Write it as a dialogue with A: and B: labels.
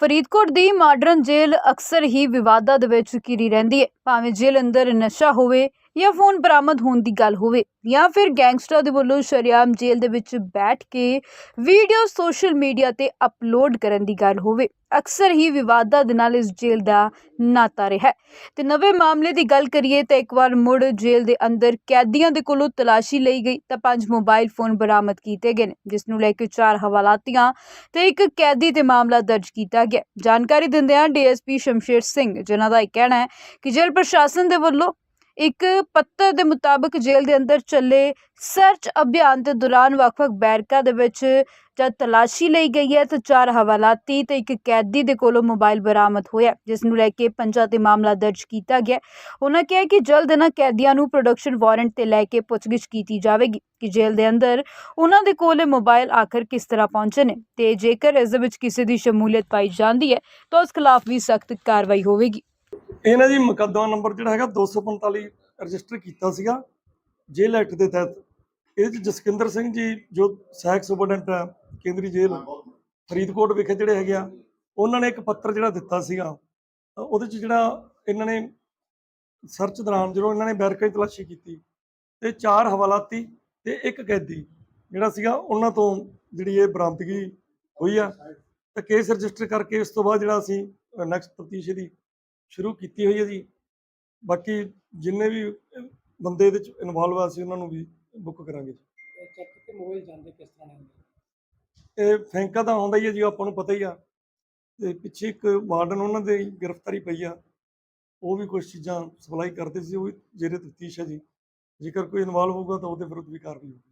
A: ਫਰੀਦਕੋਟ ਦੀ modern ਜੇਲ੍ਹ ਅਕਸਰ ਹੀ ਵਿਵਾਦਾਂ ਦੇ ਵਿੱਚ ਘਿਰੀ ਰਹਿੰਦੀ ਹੈ। ਭਾਵੇਂ ਜੇਲ੍ਹ ਅੰਦਰ ਨਸ਼ਾ ਹੋਵੇ ਜਾਂ ਫੋਨ ਬਰਾਮਦ ਹੋਣ ਦੀ ਗੱਲ ਹੋਵੇ ਜਾਂ ਫਿਰ ਗੈਂਗਸਟਰਾਂ ਦੇ ਵੱਲੋਂ ਸ਼ਰੇਆਮ ਜੇਲ੍ਹ ਦੇ ਵਿੱਚ ਬੈਠ ਕੇ ਵੀਡੀਓ ਸੋਸ਼ਲ ਮੀਡੀਆ ਤੇ ਅਪਲੋਡ ਕਰਨ ਦੀ ਗੱਲ ਹੋਵੇ, ਅਕਸਰ ਹੀ ਵਿਵਾਦਾਂ ਦੇ ਨਾਲ ਇਸ ਜੇਲ੍ਹ ਦਾ ਨਾਤਾ ਰਿਹਾ ਹੈ। ਤੇ ਨਵੇਂ ਮਾਮਲੇ ਦੀ ਗੱਲ ਕਰੀਏ ਤਾਂ ਇੱਕ ਵਾਰ ਮੁੜ ਜੇਲ੍ਹ ਦੇ ਅੰਦਰ ਕੈਦੀਆਂ ਦੇ ਕੋਲੋਂ ਤਲਾਸ਼ੀ ਲਈ ਗਈ ਤਾਂ ਪੰਜ ਮੋਬਾਈਲ ਫੋਨ ਬਰਾਮਦ ਕੀਤੇ ਗਏ ਨੇ, ਜਿਸ ਨੂੰ ਲੈ ਕੇ ਚਾਰ ਹਵਾਲਾਤੀਆਂ ਤੇ ਇੱਕ ਕੈਦੀ ਤੇ ਮਾਮਲਾ ਦਰਜ ਕੀਤਾ ਗਿਆ। ਜਾਣਕਾਰੀ ਦਿੰਦਿਆਂ ਡੀਐਸਪੀ ਸ਼ਮਸ਼ੇਰ ਸਿੰਘ, ਜਿਨ੍ਹਾਂ ਦਾ ਇਹ ਕਹਿਣਾ ਹੈ ਕਿ ਜੇਲ੍ਹ ਪ੍ਰਸ਼ਾਸਨ ਦੇ ਵੱਲੋਂ ਇੱਕ ਪੱਤਰ ਦੇ ਮੁਤਾਬਕ ਜੇਲ੍ਹ ਦੇ ਅੰਦਰ ਚੱਲੇ ਸਰਚ ਅਭਿਆਨ ਦੇ ਦੌਰਾਨ ਵੱਖ-ਵੱਖ ਬੈਰਕਾਂ ਦੇ ਵਿੱਚ ਜਦ ਤਲਾਸ਼ੀ ਲਈ ਗਈ ਹੈ ਤਾਂ ਚਾਰ ਹਵਾਲਾਤੀ ਤੇ ਇੱਕ ਕੈਦੀ ਦੇ ਕੋਲੋਂ ਮੋਬਾਈਲ ਬਰਾਮਦ ਹੋਇਆ, ਜਿਸ ਨੂੰ ਲੈ ਕੇ ਪੰਜਾ ਤੇ ਮਾਮਲਾ ਦਰਜ ਕੀਤਾ ਗਿਆ। ਉਹਨਾਂ ਕਿਹਾ ਕਿ ਜਲਦ ਇਹਨਾਂ ਕੈਦੀਆਂ ਨੂੰ ਪ੍ਰੋਡਕਸ਼ਨ ਵਾਰੰਟ ਤੇ ਲੈ ਕੇ ਪੁੱਛਗਿੱਛ ਕੀਤੀ ਜਾਵੇਗੀ ਕਿ ਜੇਲ੍ਹ ਦੇ ਅੰਦਰ ਉਹਨਾਂ ਦੇ ਕੋਲ ਇਹ ਮੋਬਾਈਲ ਆਖਰ ਕਿਸ ਤਰ੍ਹਾਂ ਪਹੁੰਚੇ ਨੇ ਤੇ ਜੇਕਰ ਇਸ ਦੇ ਵਿੱਚ ਕਿਸੇ ਦੀ ਸ਼ਮੂਲੀਅਤ ਪਾਈ ਜਾਂਦੀ ਹੈ ਤਾਂ ਉਸ ਖਿਲਾਫ ਵੀ ਸਖਤ ਕਾਰਵਾਈ ਹੋਵੇਗੀ।
B: ਇਹਨਾਂ ਜੀ ਮੁਕੱਦਮਾ ਨੰਬਰ ਜਿਹੜਾ ਹੈਗਾ 245 ਰਜਿਸਟਰ ਕੀਤਾ ਸੀਗਾ ਜੇਲ੍ਹ ਐਕਟ ਦੇ ਤਹਿਤ। ਇਹਦੇ ਚ ਜਸਕਿੰਦਰ ਸਿੰਘ ਜੀ, ਜੋ ਸਹਾਇਕ ਸੁਪਰਡੈਂਟ ਹੈ, ਕੇਂਦਰੀ ਜੇਲ੍ਹ ਫਰੀਦਕੋਟ ਵਿਖੇ ਜਿਹੜੇ ਹੈਗੇ ਆ, ਉਹਨਾਂ ਨੇ ਇੱਕ ਪੱਤਰ ਜਿਹੜਾ ਦਿੱਤਾ ਸੀਗਾ। ਉਹਦੇ ਚ ਜਿਹੜਾ ਇਹਨਾਂ ਨੇ ਸਰਚ ਦੌਰਾਨ ਜਦੋਂ ਇਹਨਾਂ ਨੇ ਬੈਰਕਾਂ ਦੀ ਤਲਾਸ਼ੀ ਕੀਤੀ, ਤੇ ਚਾਰ ਹਵਾਲਾਤੀ ਤੇ ਇੱਕ ਕੈਦੀ ਜਿਹੜਾ ਸੀਗਾ, ਉਹਨਾਂ ਤੋਂ ਜਿਹੜੀ ਇਹ ਬਰਾਮਦਗੀ ਹੋਈ ਆ। ਤਾਂ ਕੇਸ ਰਜਿਸਟਰ ਕਰਕੇ ਉਸ ਤੋਂ ਬਾਅਦ ਜਿਹੜਾ ਅਸੀਂ ਨੈਕਸਟ ਤਫਤੀਸ਼ ਦੀ ਸ਼ੁਰੂ ਕੀਤੀ ਹੋਈ ਹੈ ਜੀ। ਬਾਕੀ ਜਿੰਨੇ ਵੀ ਬੰਦੇ ਇਹਦੇ ਚ ਇਨਵੋਲਵ ਆ ਸੀ ਉਹਨਾਂ ਨੂੰ ਵੀ ਬੁੱਕ ਕਰਾਂਗੇ ਜੀ।
C: ਚੈੱਕ ਤੇ ਮੋਬਾਈਲ ਜਾਂਦੇ ਕਿਸ ਤਰ੍ਹਾਂ ਨੇ
B: ਇਹ ਫੈਂਕਾ ਤਾਂ ਆਉਂਦਾ ਹੀ ਹੈ ਜੀ ਆਪਾਂ ਨੂੰ ਪਤਾ ਹੀ ਆ। ਤੇ ਪਿੱਛੇ ਇੱਕ ਵਾਰਡਨ ਉਹਨਾਂ ਦੇ ਗ੍ਰਿਫਤਾਰੀ ਪਈ ਆ। ਉਹ ਵੀ ਕੁਝ ਚੀਜ਼ਾਂ ਸਪਲਾਈ ਕਰਦੇ ਸੀ ਉਹ ਵੀ ਜੇਰੇ ਤਫਤੀਸ਼ ਹੈ ਜੀ। ਜੇਕਰ ਕੋਈ ਇਨਵੋਲਵ ਹੋਊਗਾ ਤਾਂ ਉਹਦੇ ਵਿਰੁੱਧ ਵੀ ਕਾਰਵਾਈ ਹੋਊਗੀ।